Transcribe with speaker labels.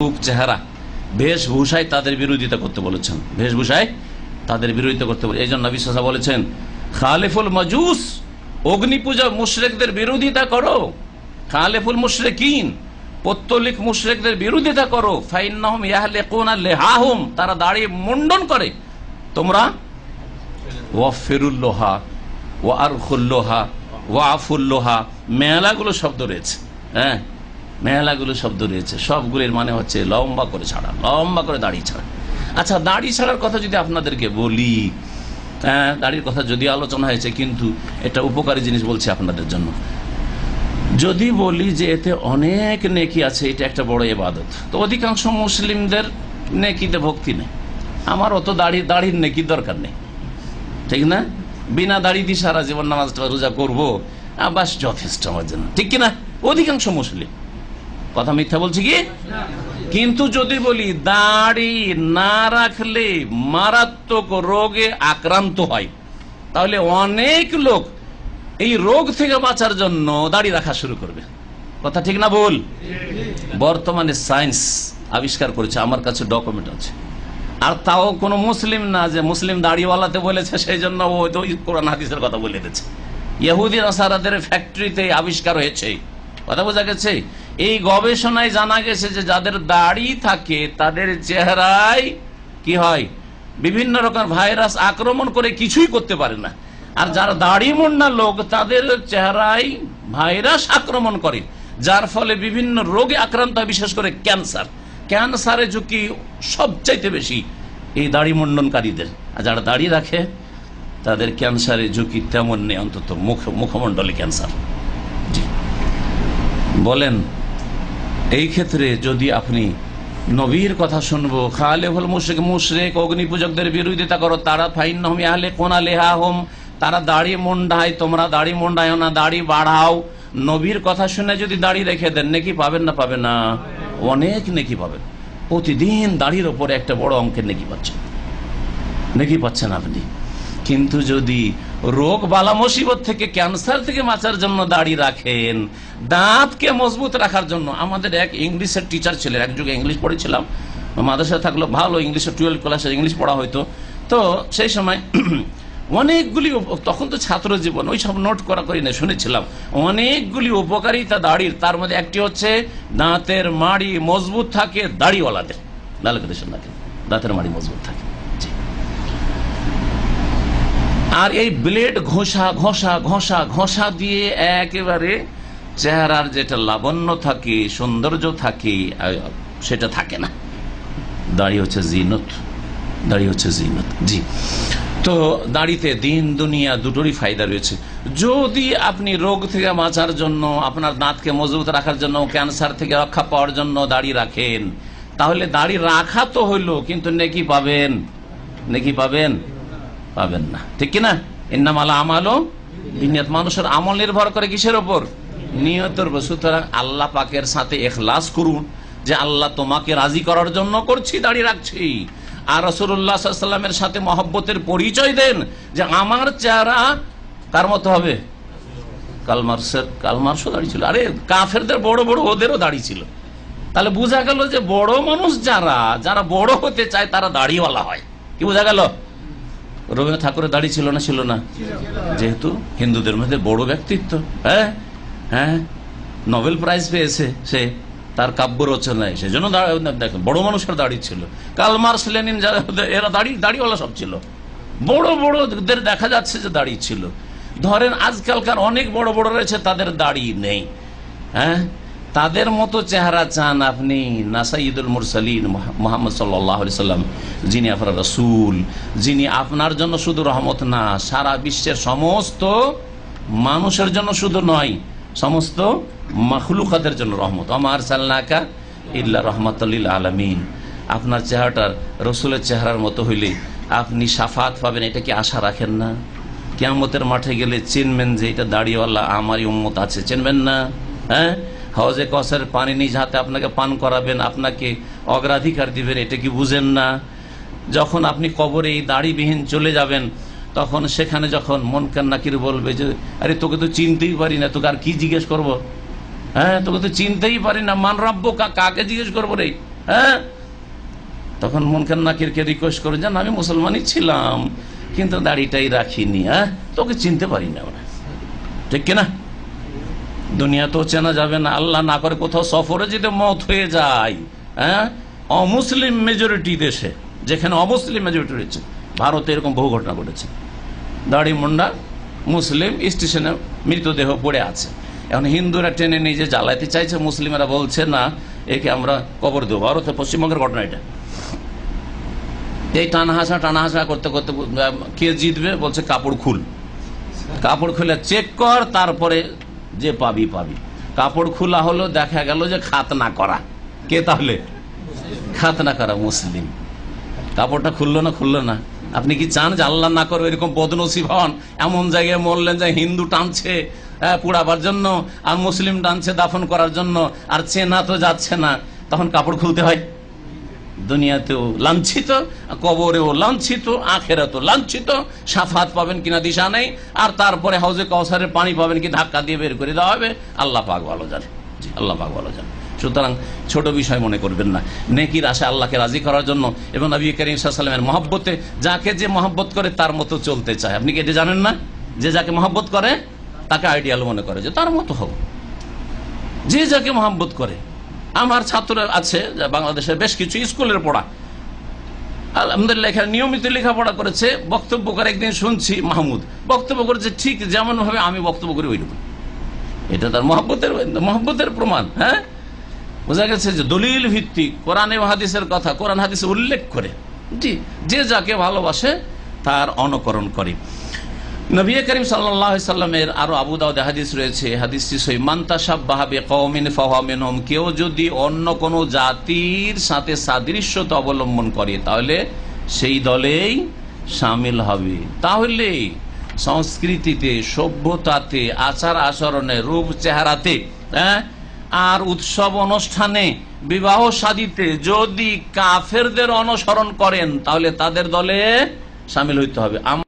Speaker 1: রূপ চেহারা, বেশভূষায় তাদের বিরোধিতা করতে বলেছেন। বেশভূষায় তাদের বিরোধিতা করতে বলে এই জন্য বিশ্বাসা বলেছেন, খালেফুল মজুস অগ্নি পূজা মুশরেকদের বিরোধিতা করো। খালেফুল মুশরেকিন, পত্তলিক মুশরেকদের বিরোধিতা করো। ফাইন্নাহুম তারা দাড়ি মুন্ডন করে। তোমরা ওয়াফিরুল্লোহা ওয়া আরখুল্লোহা ওয়া আফুল্লোহা মেলাগুলো শব্দ রয়েছে। হ্যাঁ? মেলাগুলো শব্দ রয়েছে। সবগুলির মানে হচ্ছে লম্বা করে ছাড়া লম্বা করে দাড়ি ছাড়া। আচ্ছা দাড়ি ছাড়ার কথা যদি আপনাদেরকে বলি হ্যাঁ দাড়ির কথা যদি আলোচনা হয়েছে কিন্তু এটা উপকারী জিনিস বলছি আপনাদের জন্য। যদি বলি যে এতে অনেক নেকি আছে এটা একটা বড় এবাদত। তো অধিকাংশ মুসলিমদের নেকিতে ভক্তি নেই। আমার অত দাড়ি দাড়ির নেকি দরকার নেই। ঠিক না? বিনা দাড়ি দিয়ে সারা জীবন নামাজটা রোজা করব আহ, বাস যথেষ্ট আমার জন্য। ঠিক কিনা? অধিকাংশ মুসলিম। কথা মিথ্যা বলছি কি? কিন্তু যদি বলি দাড়ি না রাখলে মারাত্মক রোগে আক্রান্ত হয়, তাহলে অনেক লোক এই রোগ থেকে বাঁচার জন্য দাড়ি রাখা শুরু করবে। কথা ঠিক না বল বর্তমানে সায়েন্স আবিষ্কার করেছে, আমার কাছে ডকুমেন্ট আছে। আর তাও কোনো মুসলিম না যে মুসলিম দাড়িওয়ালাতে বলেছে, সেই জন্য তো কোরআন হাদিসের কথা বলে দিচ্ছে ইহুদি, নাসারাদের ফ্যাক্টরিতে আবিষ্কার হয়েছে। কথা বোঝা গেছে? এই গবেষণায় জানা গেছে যে যাদের দাড়ি থাকে, তাদের চেহারায় কি হয়? বিভিন্ন রকম ভাইরাস আক্রমণ করে কিছুই করতে পারে না। আর যারা দাড়ি মুন্না লোক, তাদের চেহারায় ভাইরাস আক্রমণ করে, যার ফলে বিভিন্ন রোগে আক্রান্ত হয়, বিশেষ করে ক্যান্সার। ক্যান্সারের ঝুঁকি সবচাইতে বেশি এই দাড়ি মুন্ডনকারীদের। আর যারা দাড়ি রাখে, তাদের ক্যান্সারের ঝুঁকি তেমন নেই, অন্তত মুখ মুখমণ্ডলে ক্যান্সার। বলেন এই ক্ষেত্রে যদি আপনি নবীর কথা শুনব খালে হল মুশরেক মুশরেক অগ্নি পূজকদের বিরোধিতা করো, তারা ফাইন নহমি আহলে কোনা লেহা হোম, তারা দাড়ি মুন্ডায়, তোমরা দাড়ি মুন্ডায় না, দাড়ি বাড়াও। নবীর কথা শুনে যদি দাড়ি রেখে দেন, নাকি পাবেন না পাবেন না? অনেক নেকি পাবেন। প্রতিদিন দাড়ির ওপরে একটা বড় অঙ্কের নেকি পাচ্ছেন। নেকি পাচ্ছেন আপনি? কিন্তু যদি রোগ বালা মুসিবত থেকে ক্যান্সার থেকে বাঁচার জন্য দাড়ি রাখেন, দাঁতকে মজবুত রাখার জন্য, আমাদের এক ইংলিশের টিচার ছিলেন, এক যুগে ইংলিশ পড়েছিলাম, মাদ্রাসায় থাকল ভালো ইংলিশে টুয়েলভ ক্লাসে ইংলিশ পড়া হইতো। তো সেই সময় অনেকগুলি তখন তো ছাত্র জীবন, ওই সব নোট করা করি না, শুনেছিলাম। অনেকগুলি উপকারিতা দাড়ির, তার মধ্যে একটি হচ্ছে দাঁতের মাড়ি মজবুত থাকে, দাড়িওয়ালাদের দাঁতের মাড়ি মজবুত থাকে জি আর এই ব্লেড ঘষা ঘষা ঘষা ঘষা দিয়ে একেবারে চেহারার যেটা লাবণ্য থাকে, সৌন্দর্য থাকে সেটা থাকে না। দাঁড়িয়ে হচ্ছে জিনত দাঁড়িয়ে হচ্ছে জিনত। জি। তো দাড়িতে দিন, দুনিয়া দুটোরই ফায়দা রয়েছে। যদি আপনি রোগ থেকে বাঁচার জন্য, আপনার দাঁতকে মজবুত রাখার জন্য, ক্যান্সার থেকে রক্ষা পাওয়ার জন্য দাড়ি রাখেন, তাহলে দাড়ি রাখা তো হইল, কিন্তু নেকি পাবেন? নেকি পাবেন? পাবেন না। ঠিক কিনা? ইন্নামালা আমালও বিনিয়ত, মানুষের আমল নির্ভর করে কিসের ওপর নিয়তের সুতরাং আল্লাহ পাকের সাথে এখলাস করুন যে আল্লাহ তোমাকে রাজি করার জন্য করছি, দাঁড়িয়ে রাখছি। আর রসুল্লাহামের সাথে মহব্বতের পরিচয় দেন যে আমার চেহারা কার মতো হবে? কালমার্সের কালমার্সও দাঁড়িয়ে ছিল। আরে কাফেরদের বড় বড় ওদেরও দাঁড়িয়ে ছিল। তাহলে বোঝা গেল যে বড় মানুষ যারা যারা বড় হতে চায় তারা দাড়িওয়ালা হয়। কি বোঝা গেল? রবীন্দ্রনাথ ঠাকুরের দাড়ি ছিল না ছিল না। যেহেতু হিন্দুদের মধ্যে বড় ব্যক্তিত্ব হ্যাঁ? হ্যাঁ? নোবেল প্রাইজ পেয়েছে সে, তার কাব্য রচনায়। সেজন্য দা- দেখেন বড় মানুষের দাড়ি ছিল। কালমার্স লেনিন যারা এরা দাড়ি, দাড়িওয়ালা সব ছিল। বড় বড়দের দেখা যাচ্ছে যে দাড়ি ছিল। ধরেন, আজকালকার অনেক বড় বড় রয়েছে, তাদের দাড়ি নেই। হ্যাঁ? তাদের মতো চেহারা চান আপনি নাসাইদুল মুরসালিন মোহাম্মদ সাল্লাম, যিনি আপনার রসুল, যিনি আপনার জন্য শুধু রহমত না, সারা বিশ্বের সমস্ত মানুষের জন্য শুধু নয়, সমস্ত মখলুকাতের জন্য রহমত। আমার সাল্লাকা ইল্লা রহমতুল্লিল আলমিন। আপনার চেহারাটার, রসুলের চেহারার মতো হইলে আপনি সাফাত পাবেন, এটা কি আশা রাখেন না? কেয়ামতের মাঠে গেলে চিনবেন যে এটা দাড়িওয়ালা আমারই উম্মত আছে, চিনবেন না? হ্যাঁ? হাউজে কসের পানি নিজ হাতে আপনাকে পান করাবেন, আপনাকে অগ্রাধিকার দিবেন, এটা কি বুঝেন না? যখন আপনি কবরে এই দাড়িবিহীন চলে যাবেন, তখন সেখানে যখন মন কান্নাকির বলবে যে, আরে তোকে তো চিনতেই পারি না, তোকে আর কি জিজ্ঞেস করব? হ্যাঁ তোকে তো চিনতেই পারি না, মান রাব্য কাকে জিজ্ঞেস করব রে? হ্যাঁ? তখন মনকান নাকিরকে রিকোয়েস্ট করে যান আমি মুসলমানই ছিলাম, কিন্তু দাড়িটাই রাখিনি হ্যাঁ? তোকে চিনতে পারি না আমরা। ঠিক কিনা? দুনিয়া তো চেনা যাবে না, আল্লাহ না করে কোথাও সফরে যদি মত হয়ে যায়। হ্যাঁ? অমুসলিম মেজরিটি দেশে, যেখানে অমুসলিম মেজরিটি রয়েছে, ভারতে এরকম বহু ঘটনা ঘটেছে। দাড়ি মুন্ডা, মুসলিম স্টেশনে মৃতদেহ পড়ে আছে। এখন হিন্দুরা টেনে নিজে জ্বালাইতে চাইছে, মুসলিমেরা বলছে, না, একে আমরা কবর দেবো। ভারতে পশ্চিমবঙ্গের ঘটনা এটা। এই টানা হাসা টানা হাসা করতে করতে কে জিতবে? বলছে, কাপড় খুল। কাপড় খুলে চেক কর, তারপরে যে পাবি পাবি। কাপড় খোলা হলো দেখা গেল যে খাতনা করা। কে তাহলে? খাতনা করা মুসলিম। কাপড়টা খুললো না খুললো না। আপনি কি চান যে আল্লাহ না করো এরকম বদনসিব হন? এমন জায়গায় মরলেন যে হিন্দু টানছে হ্যাঁ, পুড়াবার জন্য আর মুসলিম টানছে দাফন করার জন্য আর চেনা তো যাচ্ছে না। তখন কাপড় খুলতে হয়। দুনিয়াতেও লাঞ্ছিত, কবরেও লাঞ্ছিত, আখেরাতেও লাঞ্ছিত, সাফাত পাবেন কিনা দিশা নেই, আর তারপরে হাউজে কৌসারের পানি পাবেন কি ধাক্কা দিয়ে বের করে দেওয়া হবে, আল্লাহ পাক ভালো জানে। আল্লাহ পাক ভালো জানে। সুতরাং ছোট বিষয় মনে করবেন না। নেকির আশা আল্লাহকে রাজি করার জন্য এবং নবী করিম সাল্লামের মহব্বতে যাকে যে মহব্বত করে তার মতো চলতে চায়। আপনি কি এটা জানেন না? যে যাকে মহব্বত করে, তাকে আইডিয়াল মনে করে যে তার মতো হোক। যে যাকে মহাব্বত করে আমার ছাত্র আছে বাংলাদেশের বেশ কিছু স্কুলের পড়া। আলহামদুলিল্লাহ, এখানে নিয়মিত লেখাপড়া করেছে, বক্তব্য করে একদিন শুনছি মাহমুদ। বক্তব্য করেছে, ঠিক যেমন ভাবে আমি বক্তব্য করি ওইরকম। এটা তার মহব্বতের মহব্বতের প্রমাণ হ্যাঁ? বোঝা গেছে যে দলিল ভিত্তিক, কোরআন হাদিসের কথা, কোরআন হাদিসে উল্লেখ করে, জি, যে যাকে ভালোবাসে, তার অনুকরণ করে। নবী করিম সাল্লামের আরও আবু দাউদ হাদিস রয়েছে। হাদিসটি সই মান্তাসাব বাহাবে কৌমিন ফাহামিন হোম কেউ যদি অন্য কোনো জাতির সাথে সাদৃশ্যতা অবলম্বন করে, তাহলে সেই দলেই সামিল হবে। তাহলে সংস্কৃতিতে, সভ্যতাতে, আচার আচরণে, রূপ চেহারাতে হ্যাঁ আর উৎসব অনুষ্ঠানে, বিবাহ সাদিতে যদি কাফেরদের অনুসরণ করেন, তাহলে তাদের দলে সামিল হইতে হবে।